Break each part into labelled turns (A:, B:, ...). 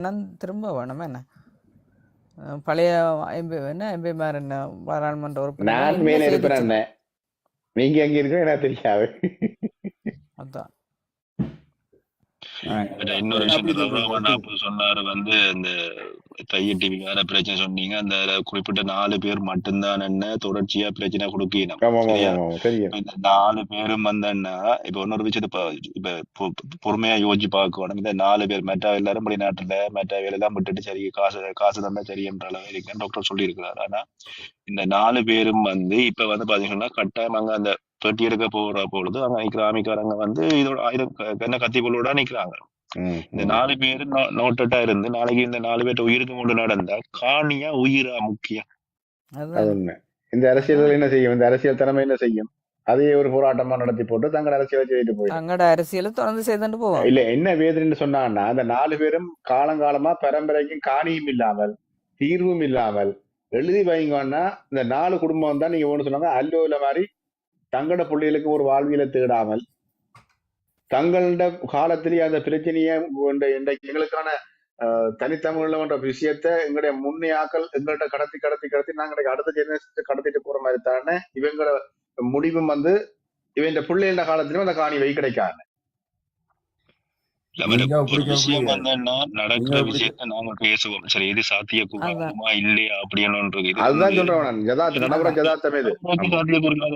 A: நான் திரும்ப வேணும் என்ன? பழைய எம்பி என்ன எம்பிமார் என்ன? பாராளுமன்ற உறுப்பினர்.
B: நான் மேல அண்ணே. நீங்க எங்க இருக்கோ எனக்கு தெரியாது.
A: அதான்.
C: இன்னொரு விஷயம் அப்போ சொன்னாரு வந்து இந்த தையட்டி வேற பிரச்சனை சொன்னீங்க. அந்த குறிப்பிட்ட நாலு பேர் மட்டும்தான் என்ன தொடர்ச்சியா பிரச்சனை கொடுக்கணும். இந்த நாலு பேரும் வந்தேன்னா இப்ப இன்னொரு விஷயத்த இப்ப பொறுமையா யோசிச்சு பார்க்கணும். இந்த நாலு பேர் மெட்டா எல்லாரும் வெளிநாட்டுல மெட்டா வேலையெல்லாம் விட்டுட்டு சரி காசு காசு தந்தா சரி என்ற அளவு இருக்குன்னு டாக்டர் சொல்லியிருக்கிறார். ஆனா இந்த நாலு பேரும் வந்து இப்ப வந்து பாத்தீங்கன்னா கட்டாயம் அங்க அந்த பெட்டி எடுக்க போற பொழுது அங்க நிக்கிற ஆமிக்காரங்க வந்து இதோட ஆயுதம் க- என்ன கத்திகளோட நிக்கிறாங்க. இந்த. நாலு பேரு நோட்டட்டா இருந்து நாளைக்கு இந்த நாலு பேர்ட்ட உயிருக்கு கொண்டு நடந்தா காணியா உயிரா முக்கியம்.
B: இந்த அரசியல்கள் என்ன செய்யும்? இந்த அரசியல் தலைமை என்ன செய்யும்? அதையே ஒரு போராட்டமா நடத்தி போட்டு தங்கள் அரசியலை செய்துட்டு போயிடும்.
A: தங்களோட அரசியலை தொடர்ந்து செய்துட்டு போவோம்
B: இல்ல என்ன வேதனைன்னு சொன்னாங்கன்னா அந்த நாலு பேரும் காலங்காலமா பரம்பரைக்கும் காணியும் இல்லாமல் தீர்வும் இல்லாமல் எழுதி வைங்கன்னா இந்த நாலு குடும்பம் தான் நீங்க ஒண்ணு சொன்னாங்க. அல்லோல மாதிரி தங்களோட பிள்ளைகளுக்கு ஒரு வாழ்வியலை தேடாமல் தங்களோட காலத்திலேயே அந்த பிரச்சனையை எங்களுக்கான அஹ், தனித்தமிழ்ல என்ற விஷயத்தை எங்களுடைய முன்னையாக்கள் எங்கள்கிட்ட கடத்தி கடத்தி கடத்தி நாங்கள் அடுத்த ஜெனரேஷன் கடத்திட்டு போற மாதிரி தானே இவங்களோட முடிவும் வந்து இவன் பிள்ளைகள காலத்திலும் அந்த காணி வை கிடைக்காது
C: இல்ல, அவரு
D: நீங்க
C: ஒரு
D: அப்படி சொல்ல
C: விஷயம் வந்தேன்னா நடக்கிற
D: நீங்க
C: விஷயத்த நாங்க பேசுவோம். சரி இது
A: அதான்.
C: சாத்தியக்கூறுமா இல்லையா? அப்படின்னு இது
B: அதுதான் சொல்றேன்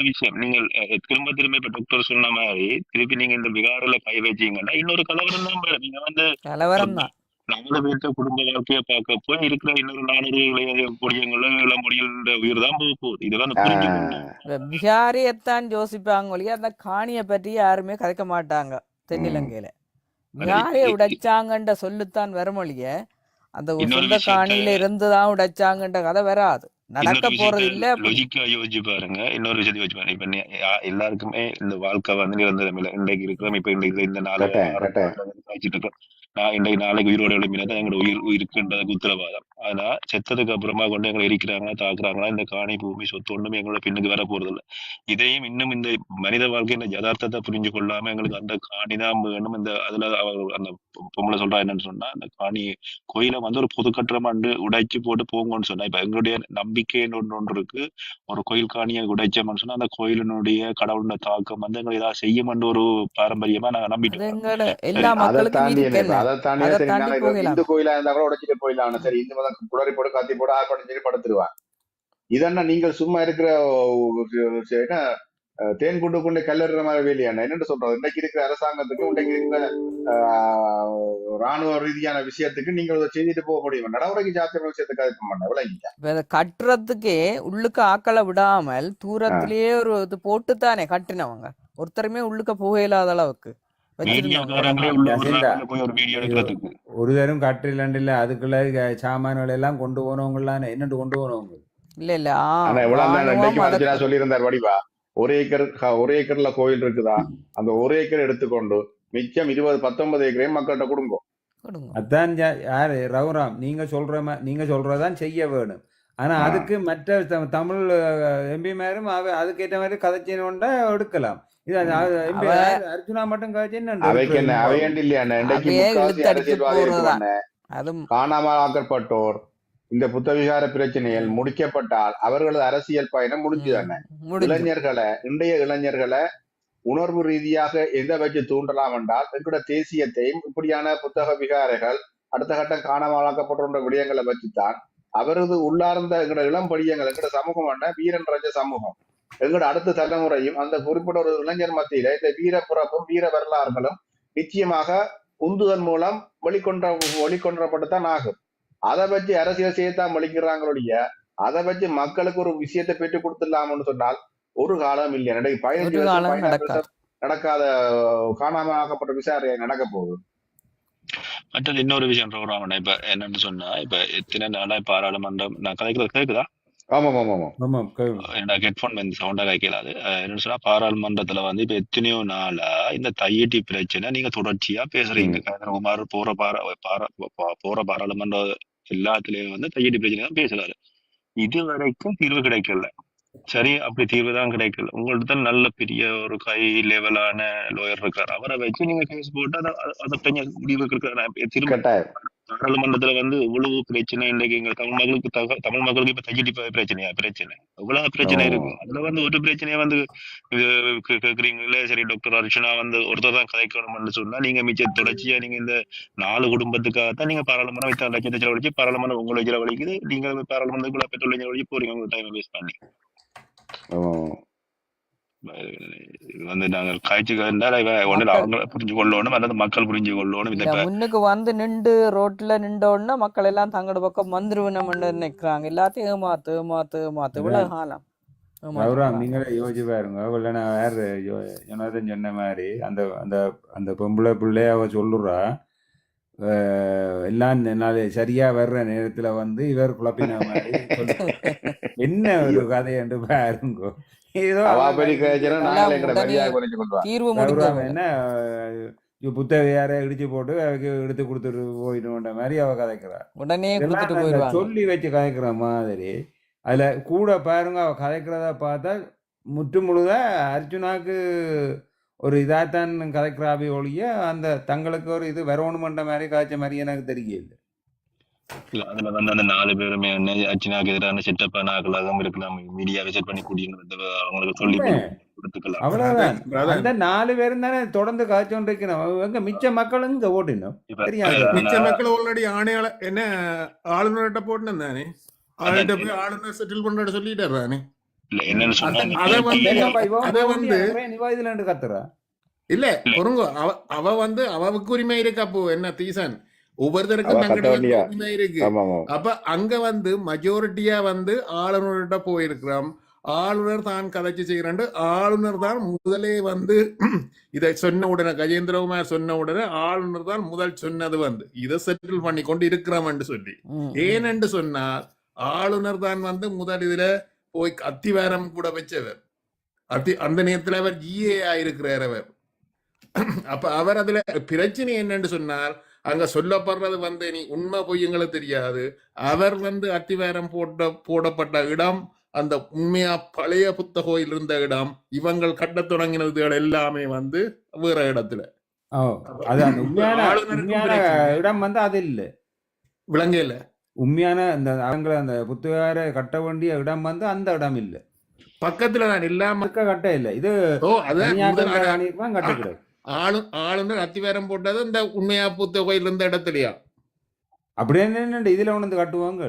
C: விஷயம். நீங்கள் அஹ், திரும்ப திரும்ப இப்ப டாக்டர் சொன்ன மாதிரி திருப்பி நீங்க இந்த விகாரில கை வச்சீங்கன்னா இன்னொரு கலவரம் தான். நீங்க வந்து
A: கலவரம் தான்.
C: நாலு பேர்த்த குடும்ப வாழ்க்கைய பார்க்க போய் இருக்கிற இன்னொரு நானூறு இளைய பொடியங்களோ இளமொழிகள உயிர் தான் போக போகுது. இதை வந்து புரிஞ்சுக்கணும்
B: ஆஹ்
A: இந்த பிகாரியத்தான் யோசிப்பாங்க ஒழிய அந்த காணியை பற்றி யாருமே கதைக்க மாட்டாங்க. தென்னிலங்கையில.
C: இ-
A: உடைச்சாங்கன்ற சொல்லுத்தான் வருமொழிய அந்த சொந்த காணியில இருந்துதான் உடைச்சாங்கன்ற கதை வராது. நடக்க போறது இல்ல
C: லொஜிக்கா யோசிச்சு பாருங்க. இன்னொரு விஷயத்தை யோசிச்சு பாருங்க. இப்ப எல்லாருக்குமே இந்த வாழ்க்கை வந்து நிரந்தரம் இல்லை இன்றைக்கு இருக்கிறோம். இப்ப இந்த இந்த மாதம் காய்ச்சிட்டு இருக்கோம். நான் இன்றைக்கு நாளைக்கு உயிரோட எழுப்பினா தான் எங்களோட உயிர் உயிருக்குன்றதுக்கு உத்தரவாதம். ஆனா செத்ததுக்கு அப்புறமா கொண்டு எங்களை எரிக்கிறாங்களா தாக்குறாங்களா இந்த காணி பூமி சொத்து ஒண்ணுமே எங்களோட பின்னுக்கு வர போறது இல்ல இதையும் இன்னும் இந்த மனித வாழ்க்கையின் யதார்த்தத்தை புரிஞ்சு கொள்ளாம எங்களுக்கு அந்த காணி தான் வேணும். இந்த அதுல அவர் அந்த பொம்பளை சொல்றா என்னன்னு சொன்னா அந்த காணி கோயிலை வந்து ஒரு பொது கட்டுறமாண்டு உடைச்சு போட்டு போங்கன்னு சொன்னா இப்ப எங்களுடைய நம்பிக்கைன்னு ஒன்று ஒன்று இருக்கு. ஒரு கோயில் காணியை உடைச்சோம்னு சொன்னா அந்த கோயிலினுடைய கடவுளுடைய தாக்கம் வந்து எங்களை ஏதாவது செய்யும்னு ஒரு பாரம்பரியமா நாங்க நம்பிட்டு
A: எல்லா
B: அதை
A: மக்களுக்கும்
B: தாண்டி அதை
A: தாண்டி
B: இந்து கோயிலா இருந்தா கூட உடைச்சிட்டு போயிடலாம். சரி இந்து மதம் குளறி போடு காத்தி போடு ஆர்ப்பாட்டம் சொல்லி படுத்துருவாங்க இதென்னா நீங்கள் சும்மா இருக்கிற என்ன தேன் குண்டு கொண்டு கல்லறுற மாதிரி வேலையான என்னன்னு சொல்றது? இன்னைக்கு இருக்கிற அரசாங்கத்துக்கு இன்னைக்கு இருக்கிற ராணுவ ரீதியான விஷயத்துக்கு நீங்கள் அதை செய்துட்டு போக முடியும்? நடைமுறைக்கு சாத்தியமான விஷயத்துக்கு அதுக்கு மாட்டேன். விளங்கிக்க
A: கட்டுறதுக்கே உள்ளுக்கு ஆக்களை விடாமல் தூரத்திலேயே ஒரு இது போட்டுத்தானே கட்டினவங்க. ஒருத்தருமே உள்ளுக்க போக இல்லாத அளவுக்கு.
C: ஒரு
D: தரம் கட்டில் அதுக்குள்ள க- சாமான்கள் எல்லாம் கொண்டு போனவங்களாம் என்னட்டு கொண்டு போனவங்க?
A: இல்ல இல்ல
B: ஆனா சொல்லியிருந்தார் வடிவா? ஒரு ஏக்கர் ஒரு ஏக்கர்ல கோயில் இருக்குதா? அந்த ஒரு ஏக்கர் எடுத்துக்கொண்டு மிச்சம் இருபது பத்தொன்பது ஏக்கரையும் மக்கள்கிட்ட கொடுங்க.
A: கொடுங்க.
D: அதான் யாரு? ரகுராம். நீங்க சொல்ற நீங்க சொல்றதான் செய்ய வேணும். ஆனா அதுக்கு மற்ற தமிழ் எம்பிமாரும் அவ அதுக்கேற்ற மாதிரி கதைச்சினோண்டா எடுக்கலாம். எம்பி அர்ஜுனா மட்டும்
B: அவைக்கு என்ன? அவையண்டி இல்லையா? இன்றைக்கு
A: அதுவும்
B: காணாமல் ஆக்கப்பட்டோர் இந்த புத்தவிகார பிரச்சனைகள்
A: ம்,
B: முடிக்கப்பட்டால் அவர்களது அரசியல் பயணம் முடிஞ்சுதானே
A: முடிஞ்சு
B: இளைஞர்களை இன்றைய இளைஞர்களை உணர்வு ரீதியாக எதை வச்சு தூண்டலாம் என்றால் எங்களோட தேசியத்தையும் இப்படியான புத்தக விகாரைகள் அடுத்த கட்டம் காணாமலாக்கப்பட்ட விடயங்களை வச்சுத்தான் அவரது உள்ளார்ந்த எங்களோட இளம் படியங்கள் எங்களோட சமூகம் என்ன வீரன் ரஞ்ச சமூகம். எங்களோட அடுத்த தலைமுறையும் அந்த குறிப்பிட்ட ஒரு இளைஞர் மத்தியில இந்த வீர பிறப்பும் வீர வரலாறுகளும் நிச்சயமாக உந்துதல் மூலம் வெளிக்கொண்ட வெளிக்கொண்டப்பட்டுத்தான் ஆகும். அதை வச்சு அரசியல் செய்யத்தான் வலிக்கிறாங்களுடைய அதை வச்சு மக்களுக்கு ஒரு விஷயத்தை பெற்றுக் கொடுத்துடலாம்னு சொன்னால் ஒரு காலம் இல்லை. நடை பதினஞ்சு வருஷம்
A: நடக்காது.
B: காணாம ஆக்கப்பட்ட விசாரணை நடக்க போகுது.
C: மற்றது இன்னொரு விஷயம் ப்ரோக்ராம் இப்ப என்னன்னு சொன்னா இப்ப எத்தனை நாளா பாராளுமன்றம் நான் கதைக்கிறது கேக்குதா? எனக்கு ஹெட்ஃபோன் வந்து சவுண்டா கேட்கலாது என்னன்னு சொன்னா பாராளுமன்றத்துல வந்து இப்ப எத்தனையோ நாளா இந்த தையட்டி பிரச்சனை நீங்க தொடர்ச்சியா பேசுறீங்க.
B: ம்.
C: கதிரகுமார் போற பாரா போற பாராளுமன்ற எல்லாத்துலயும் வந்து தையட்டி பிரச்சனை தான் பேசுறாரு. இது வரைக்கும் தீர்வு கிடைக்கல. சரி அப்படி தீர்வு தான் கிடைக்கல. உங்கள்ட்ட தான் நல்ல பெரிய ஒரு கை லெவலான லோயர் இருக்காரு. அவரை வச்சு நீங்க கேஸ் போட்டு அதை அதை- அதை கொஞ்சம் முடிவுக்கு இருக்க திரும்ப
B: கட்டாயம்
C: பாராளுமன்றத்துல வந்து இவ்வளவு பிரச்சனை இன்றைக்கு எங்க தமிழ் மக்களுக்கு தமிழ் மக்களுக்கு இப்ப தகிட்டி பிரச்சனையா? பிரச்சனை. இவ்வளவு பிரச்சனை
B: ஓ.
C: இருக்கு அதுல வந்து ஒரு பிரச்சனையை வந்து கேக்குறீங்களே சரி டாக்டர் அர்ச்சனா வந்து ஒருத்தர் தான் கதைக்கணும்னு சொன்னா நீங்க மிச்ச தொடர்ச்சியா நீங்க இந்த நாலு குடும்பத்துக்காகத்தான் நீங்க பாராளுமன்றம் இத்தனை லட்சத்தை செலவழிச்சு பாராளுமன்றம் உங்களை செலவழிக்குது. நீங்க பாராளுமன்றத்துக்குள்ள பெட்ரோல் செலவழிச்சு போறீங்க உங்க டைம் வேஸ்ட் பண்ணி. வந்து நாங்கள் காய்ச்சி கண்டால் ஒன்று
A: மக்கள்
C: அவங்க புரிஞ்சு கொள்ளணும் அல்லது மக்கள் புரிஞ்சு கொள்ளணும் இதை
A: முன்னுக்கு வந்து நின்று ரோட்ல நின்ற உடனே மக்கள் எல்லாம் தங்களோட பக்கம் வந்துருவணும்னு நினைக்கிறாங்க. எல்லாத்தையும் ஏமாத்து ஏமாத்து ஏமாத்து. இவ்வளவு காலம். போறாங்க
D: நீங்களே யோசிச்சு பாருங்க. இல்லைன்னா வேற ஜனதன் சொன்ன மாதிரி அந்த அந்த அந்த பொம்பளை பிள்ளைய அவ சொல்லுறா. அஹ், எல்லாம் நாள் சரியா வர்ற நேரத்துல வந்து இவர் குழப்பின மாதிரி சொல்லு. என்ன ஒரு கதை என்று பாருங்க.
A: தீர்வு
D: என்ன? புத்தகையார இடிச்சு போட்டு அவக்கு எடுத்து கொடுத்துட்டு போயிடுன்ற மாதிரி அவ கதைக்கிறா.
A: உடனே
D: சொல்லி வச்சு கதைக்கிற மாதிரி. அதுல கூட பாருங்க அவ கதைக்கிறத பார்த்தா முற்று முழுதா அர்ஜுனாக்கு ஒரு இதாத்தான் கதைக்கிறாபி ஒழிய அந்த தங்களுக்கு ஒரு இது வரணுமன்ற மாதிரி காய்ச்ச மாதிரி எனக்கு தெரியல
C: இல்ல அதுல வந்து அந்த நாலு பேருமே என்ன அச்சினாக்கு எதிரான செட்டப்பா நாக்களாகவும் இருக்கலாம் மீடியா விசிட் பண்ணி கூடிய அவங்களுக்கு சொல்லி. கொடுத்துக்கலாம்.
D: அவ்வளவுதான். அந்த நாலு பேரும் தானே தொடர்ந்து காய்ச்சோண்டிருக்கணும் எங்க மிச்ச மக்களும் இங்க ஓட்டினோம்
E: மிச்ச மக்கள் ஆல்ரெடி ஆணையாள என்ன ஆளுநர்கிட்ட போட்டு தானே?
C: அதான்
E: போய் ஆளுநர் செட்டில் பண்ற சொல்லிட்டாரு தானே
C: இல்ல என்னன்னு சொன்னா
E: இல்ல. பொறுங்க அவ அவ வந்து அவவுக்கு உரிமை இருக்கு அப்போ? என்ன தீசன்? ஒவ்வொருத்தருக்கும்? உரிமை இருக்கு. அப்ப அங்க வந்து மெஜாரிட்டியா வந்து ஆளுநர்கிட்ட போயிருக்கிறோம் ஆளுநர் தான் கதைச்சு செய்யறாண்டு ஆளுநர் தான் முதலே வந்து இதை சொன்ன உடனே கஜேந்திரகுமார் சொன்ன உடனே ஆளுநர் தான் முதல் சொன்னது வந்து. இதை செட்டில் பண்ணி கொண்டு இருக்கிறோம் சொல்லி.
A: ம், ம்.
E: ஏனென்று சொன்னால் ஆளுநர் தான் வந்து முதல் இதுல போய் அத்திவாரம் கூட வச்சவர். அத்தி அந்த நேரத்துல அவர் ஜிஏ ஆயிருக்கிறார் அவர். அப்ப அவர் அதுல பிரச்சனை என்னன்னு சொன்னால் அங்க சொல்லப்படுறது வந்து நீ உண்மை பொய் எங்களுக்கு தெரியாது. அவர் வந்து அத்திவாரம் போட்ட போடப்பட்ட இடம் அந்த உண்மையா பழைய புத்த கோயில் இருந்த இடம் இவங்கள் கட்டத் தொடங்கினதுகள் எல்லாமே வந்து வேற இடத்துல.
D: இடம் வந்து அது இல்ல.
E: விளங்கையில
D: உண்மையான அந்த அவங்கள அந்த புத்துகார கட்ட வேண்டிய இடம் வந்து அந்த இடம் இல்ல.
E: பக்கத்துல நான் இல்லாம
D: கட்ட இல்ல. இது கட்ட கிடையாது
E: ஆளு ஆளுநர் அத்திவாரம் போட்டது இந்த உண்மையா புத்த கோயில் இருந்த இடத்துலயா?
D: அப்படி என்ன இதுல உணர்ந்து கட்டுவாங்க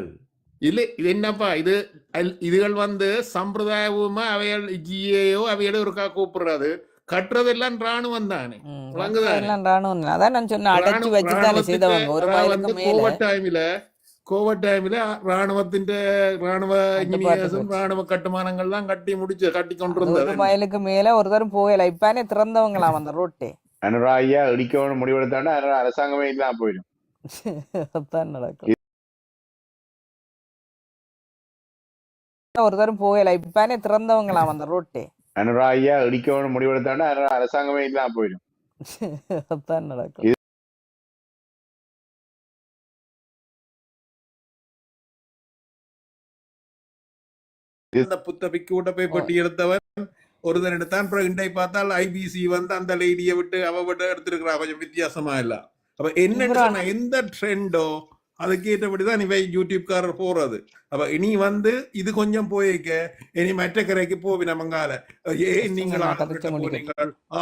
E: இல்ல இது என்னப்பா? இது இதுகள் வந்து சம்பிரதாயமா அவைகள் ஜிஏயோ அவையோட ஒருக்கா கூப்பிடுறது. கட்டுறதெல்லாம் ராணுவம் தானே.
A: ராணுவம் தான். அதான் நான் சொன்னேன் அடைச்சு வச்சுதானே செய்தவங்க ஒரு
E: அதாவது
A: மைலுக்கு
E: வந்து
A: மேல
E: கோவிட் டைம்ல கோவிட் டைம்ல ராணுவத்தின் ராணுவ இன்ஜினியர்ஸும்
A: போச்சு.
E: ராணுவ கட்டுமானங்கள் தான் கட்டி முடிச்சு கட்டி
A: அது ஒரு
E: கொண்டிருந்தது
A: மைலுக்கு மேல ஒருத்தரும் போகல இப்பானே திறந்தவங்களாம் அந்த ரோட்டே
B: அனுரா ஐயா இடிக்கணும்னு முடிவெடுத்தாண்டா அனுரா அரசாங்கமே இல்லாம போயிடும்
A: அதான் நடக்கும் ஒருத்தரும் போகல அந்த
E: புத்த பிக்கூட்ட போய் பட்டி எடுத்தான். அப்புறம் இண்டை பார்த்தால் ஐபிசி வந்து அந்த லேடியை விட்டு அவ விட்டு எடுத்திருக்கிறா கொஞ்சம் வித்தியாசமா இல்ல. அப்ப என்ன எந்த ட்ரெண்டோ அதுக்கேற்றபடிதான் இவை யூடியூப்காரர் போறது. அப்ப இனி வந்து இது கொஞ்சம் போயிக்க. இனி மற்ற கரைக்கு போவி நமங்கால ஏன் நீங்கள்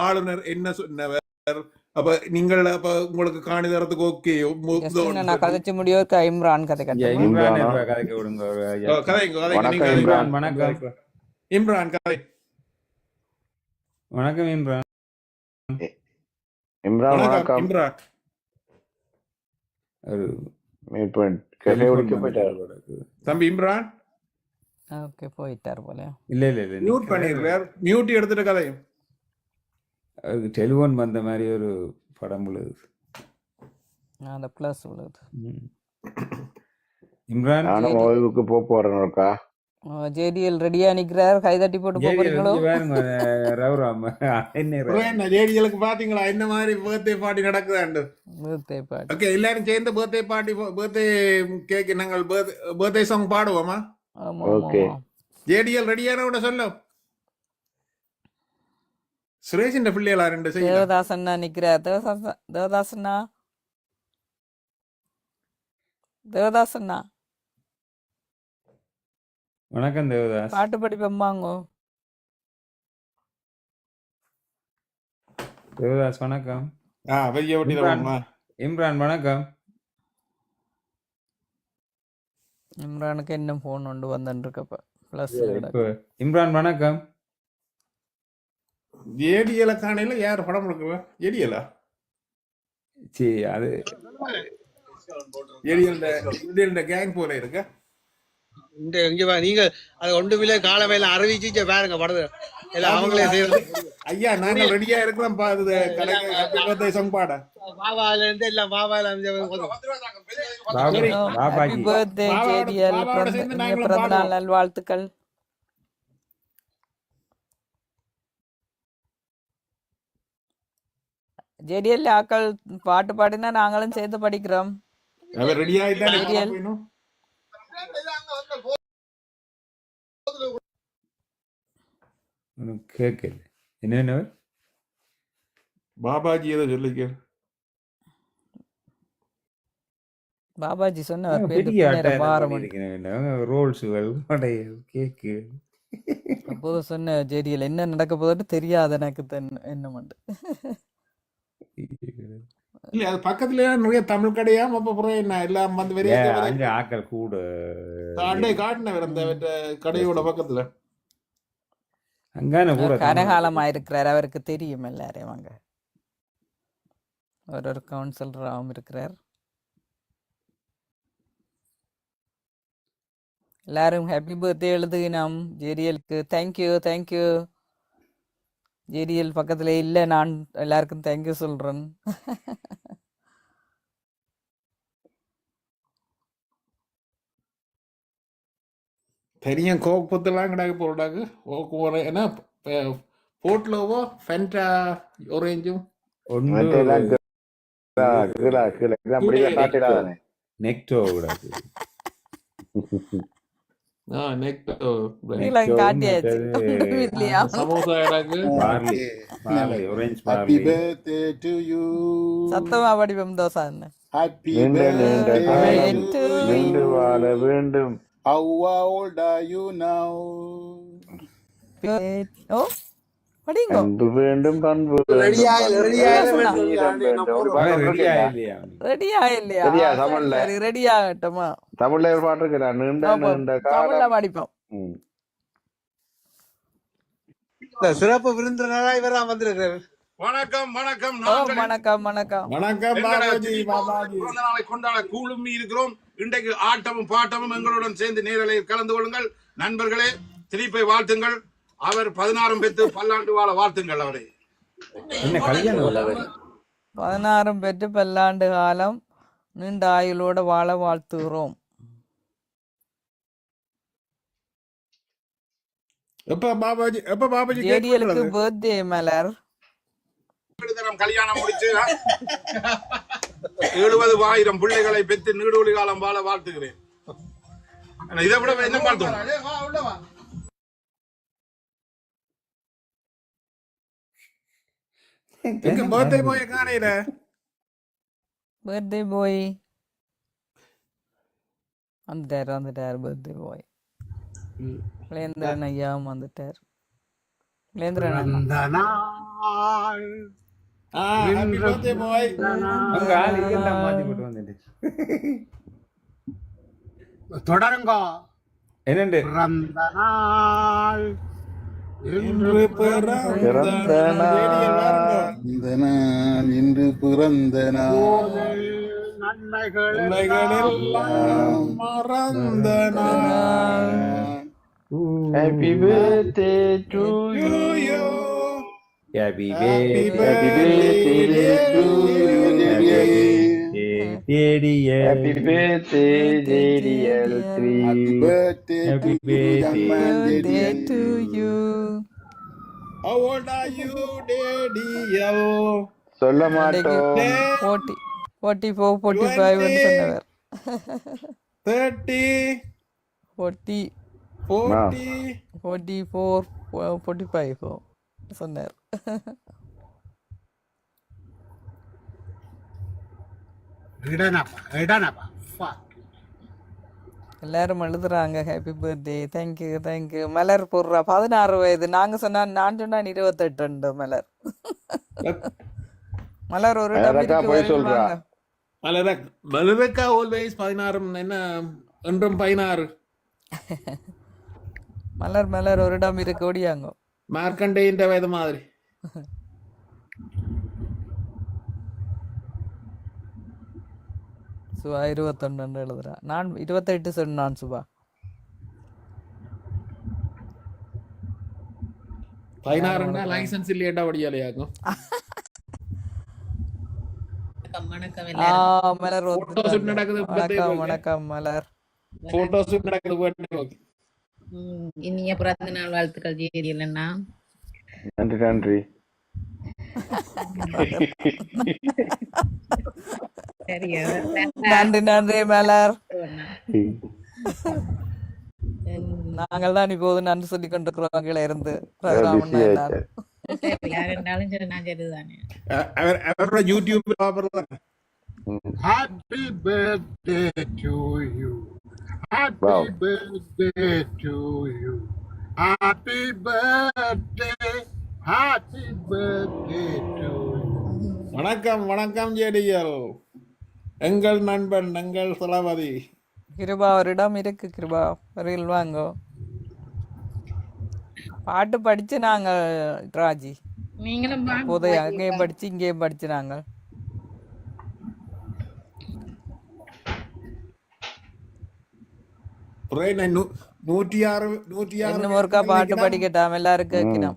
E: ஆளுநர் என்ன சொன்னவர்? அப்ப நீங்கள் அப்ப உங்களுக்கு காணி தரத்துக்கு ஓகே
A: நான் கதைச்சு முடியோருக்கு இம்ரான் கதை
D: இம்ரான்
E: கதை
D: வணக்கம் இம்ரான்
B: இம்ரான்
E: வணக்கம் இம்ரான் தம்பி இம்ரான்
A: ஓகே போயிட்டார் போல
D: இல்ல இல்ல இல்ல
E: மியூட் பண்ணிருக்கார் மியூட் எடுத்துட்டு கதையும்
D: டெலிபோன் வந்த மாதிரி ஒரு படம் உள்ளது.
A: அந்த பிளஸ் உள்ளது.
D: இம்ரான்
B: நானும் ஓய்வுக்கு போக போறேன் ஒருக்கா
A: ஜேடிஎல் ரெடியா நிக்கிறார். கை தட்டி போட்டு போறீங்களோ?
D: ரவுராம் என்ன
E: ஜேடிகளுக்கு பாத்தீங்களா? என்ன மாதிரி பர்த்டே பார்ட்டி நடக்குதாண்டு
A: birthday party.
E: ஓகே எல்லாரும் சேர்ந்து பர்த்டே பார்ட்டி பர்த்டே கேக் நாங்கள் பர்த்டே சாங் பாடுவோமா.
A: ஆமா
E: ஜேடிஎல் ரெடியான விட சொல்லும் சுரேஷின் பிள்ளைகளா ரெண்டு செய்யலாம்
A: தேவதாசன்னா நிக்கிறார் தேவதாசன் தேவதாசன்னா? தேவதாஸ் அண்ணா
D: வணக்கம் தேவதாஸ்.
A: பாட்டு படிப்பம்மாங்கோ
D: தேவதாஸ் வணக்கம்.
E: ஆ
D: இம்ரான் வணக்கம்.
A: இம்ரானுக்கு என்ன ஃபோன் கொண்டு வந்துருக்கப்ப ப்ளஸ்
D: இப்ப இம்ரான் வணக்கம்.
E: ஏடிஎல காணையில யார் படம் எடுக்குவா? ஏடிஎலா
D: சி அது
E: ஏடிஎல் இந்தியன் கேங் போல இருக்க?
F: இந்த இங்க நீங்க அது ஒன்றுமில்ல காலமையில அறிவிச்சு பாருங்க படத்தை. எல்லாம் அவங்களே செய்யறது.
E: ஐயா நாங்க ரெடியா இருக்கிறோம் பாது கடைக்கு ஹாப்பி பர்த்டே சாங் பாட
F: பாபால இருந்து எல்லாம் பாபால இருந்து
D: பாபு
E: சரி.
A: ஹாப்பி
D: பாபாஜி
A: பர்த்டே
E: பாபாவோட-
A: ஜேடிஎல்
E: பாபாவோட சேர்ந்து
A: இனிய
E: நாங்களும்
A: பிறந்த நாள்
E: பாடுவோம்.
A: நல்வாழ்த்துக்கள் ஜேடிஎல் ஆக்கள் பாட்டு பாடினா நாங்களும் சேர்ந்து படிக்கிறோம்.
E: அவர் ரெடி ஆயிட்டானே
A: ஏடிஎல்.
E: போயினும்
D: உனக்கு கேட்கல. என்ன
E: பாபாஜி ஏதோ சொல்லிக்க
A: பாபாஜி சொன்னவர்
D: ரோல்ஸுகள் கேக்கு.
A: அப்போது சொன்ன ஜேடிஎல் என்ன நடக்க போதுன்னு தெரியாது எனக்கு தென்- என்ன மண்டு
E: இல்ல அது பக்கத்துல நிறைய தமிழ் கடையா அப்ப புறம் என்ன? எல்லாம் வந்து வெளியே
D: அங்க ஆக்கள் கூட.
E: அண்டை காட்டினவர் அந்த கடையோட பக்கத்துல.
D: அங்கான கூட
A: கனகாலமா இருக்கிறார் அவருக்கு தெரியும் எல்லாரையும் அங்க. அவர் ஒரு கவுன்சிலராகவும் இருக்கிறார். எல்லாரும் ஹாப்பி பர்த்டே எழுதுகினோம் ஜேடிஎலுக்கு thank you thank you JDL பக்கத்துல இல்ல நான் எல்லாருக்கும் தேங்க்யூ சொல்றேன்.
E: பெரிய கோக் புத்தெல்லாம் கிடக்கு போட்டாக்கு ஓக்கு ஒரு என்ன போட்லோவோ ஃபென்டா ஒரேஞ்சும்
D: நெக்டோ கூட
E: ஆ நெக்டோ
A: நீலாம் காட்டியாச்சு
D: மற்றது
A: இல்லையா
E: சமோசா கிடக்கு
D: பார்லி பார்லி orange
G: Happy
D: பார்லி
G: birthday to you.
A: சத்தமா வடிவம் தோசை என்ன
G: Happy
B: நீண்ட நீண்ட
G: birthday
B: காலம்
A: to
G: to
B: நீண்டு
G: you.
B: வாழ வேண்டும்
G: How old are you now?
A: ஓ படிங்கோ
B: அன்பு வேண்டும் பண்பு
F: ரெடியா?
D: இல்லையா
A: ரெடியா, ஆகட்டுமா
B: தமிழ்ல ஒரு பாட்டு நீண்ட நீண்ட
A: தமிழ்ல
B: காலம்
A: படிப்போம்
F: சிறப்பு விருந்தினராக இவரா வந்திருக்கிறார்
H: வணக்கம் வணக்கம்
A: வணக்கம் வணக்கம்
E: வணக்கம்
H: நாளை கொண்டாட கூழுமி இருக்கிறோம் இன்றைக்கு ஆட்டமும் பாட்டமும் எங்களுடன் சேர்ந்து நேரலையில் கலந்து கொள்ளுங்கள் நண்பர்களே திலீப்பை வாழ்த்துங்கள் அவர் பதினாறும் பெற்று பல்லாண்டு வாழ வாழ்த்துங்கள் அவரை.
D: என்ன கல்யாணம் இல்லை
A: பதினாறும் பெற்று பல்லாண்டு காலம் நீண்ட ஆயுளோட வாழ வாழ்த்துகிறோம்.
E: எப்ப பாபாஜி எப்ப பாபாஜி கேக்
A: ஜேடிஎலுக்கு
E: வெட்டுறது?
A: பர்த்டே மலர்.
H: தினம் கல்யாணம் முடிச்சு எழுபது ஆயிரம் பிள்ளைகளை பெற்று நீடூழி காலம் வாழ வாழ்த்துகிறேன். இதை விட என்ன வாழ்த்துவோம்?
E: எங்க பர்த்டே போய் காணையில
A: பர்த்டே பாய் வந்துட்டார் வந்துட்டார் பர்த்டே பாய் லேந்திரன் ஐயாவும் வந்துட்டார்
D: வந்துட்டு
G: தொடருங்க
D: என்னண்டு
E: இன்று பிறந்த
B: நாள்.
G: இன்று பிறந்த நாள்
F: நன்மைகள்
E: பிள்ளைகளெல்லாம் மறந்த நாள்
B: Happy birthday to you.
E: you.
D: Happy
E: Happy birthday to you,
B: Happy birthday, JDL3.
G: Happy birthday
D: Happy
G: to you,
D: birthday.
G: JDL.
A: To you
E: How old are you, DDL?
B: சொல்ல மாட்டோம்
A: ஃபோர்ட்டி ஃபோர்ட்டி ஃபோர் ஃபோர்ட்டி ஃபைவ்னு சொன்னவர்
E: 30,
A: forty
E: 40,
A: forty four forty five சொன்னார் எல்லாரும் எழுதுறாங்க happy birthday thank you thank you Malar போடுறா பதினாறு வயது. நாங்க சொன்னா நான் சொன்னா இருபத்தெட்டு மலர். மலர் ஒரு.
E: மலரக் மலரக்கா ஆல்வேஸ் பதினாறும் என்ன என்றும் பதினாறு.
A: மலர் மலர் ஒரு இடம் இருக்கு ஓடியாங்க.
E: மார்க்கண்டேயின் வயது மாதிரி.
A: சுபா இருபத்தொன்னு எழுதுறா. நான் இருபத்தெட்டு சொன்னான் சுபா.
E: பதினாறுன்னா லைசன்ஸ்
A: ஆ
I: எல்லாரும்.
A: மலர் வணக்கம் மலர்.
E: போட்டோஸ் நடக்குது
I: இனிய பிறந்த நாள் வாழ்த்துக்கள் ஜேடி இல்லைன்னா.
B: நன்றி நன்றி.
A: நன்றி நன்றி மலர் நாங்கள் தான் இப்போது நன்றி சொல்லி கொண்டிருக்கிறோம் கீழே இருந்து ரகுராமன் எல்லாரும்.
I: யாருன்னாலும் சரி நான் சரிதானே
E: அ- அவர் அவரோட யூடியூப் பாக்குறதா
G: Happy birthday to you. Happy
B: Wow.
G: birthday to you. Happy birthday. Happy birthday to you.
E: வணக்கம் வணக்கம் ஜேடிஎல் எங்கள் நண்பன் எங்கள் தளபதி.
A: கிருபா ஒரு இடம் இருக்கு கிருபா. வரையில் வாங்க. பாட்டு படிச்சு நாங்கள் ராஜி.
I: நீங்களும்.
A: போதைய அங்கேயும் படிச்சு இங்கேயும் படிச்சு நாங்கள்.
E: ஒரே நூ- நூற்றி ஆறு நூற்றி ஆறு
A: ஒருக்கா பாட்டு படிக்கட்டாம். எல்லாரும் கேட்கணும்.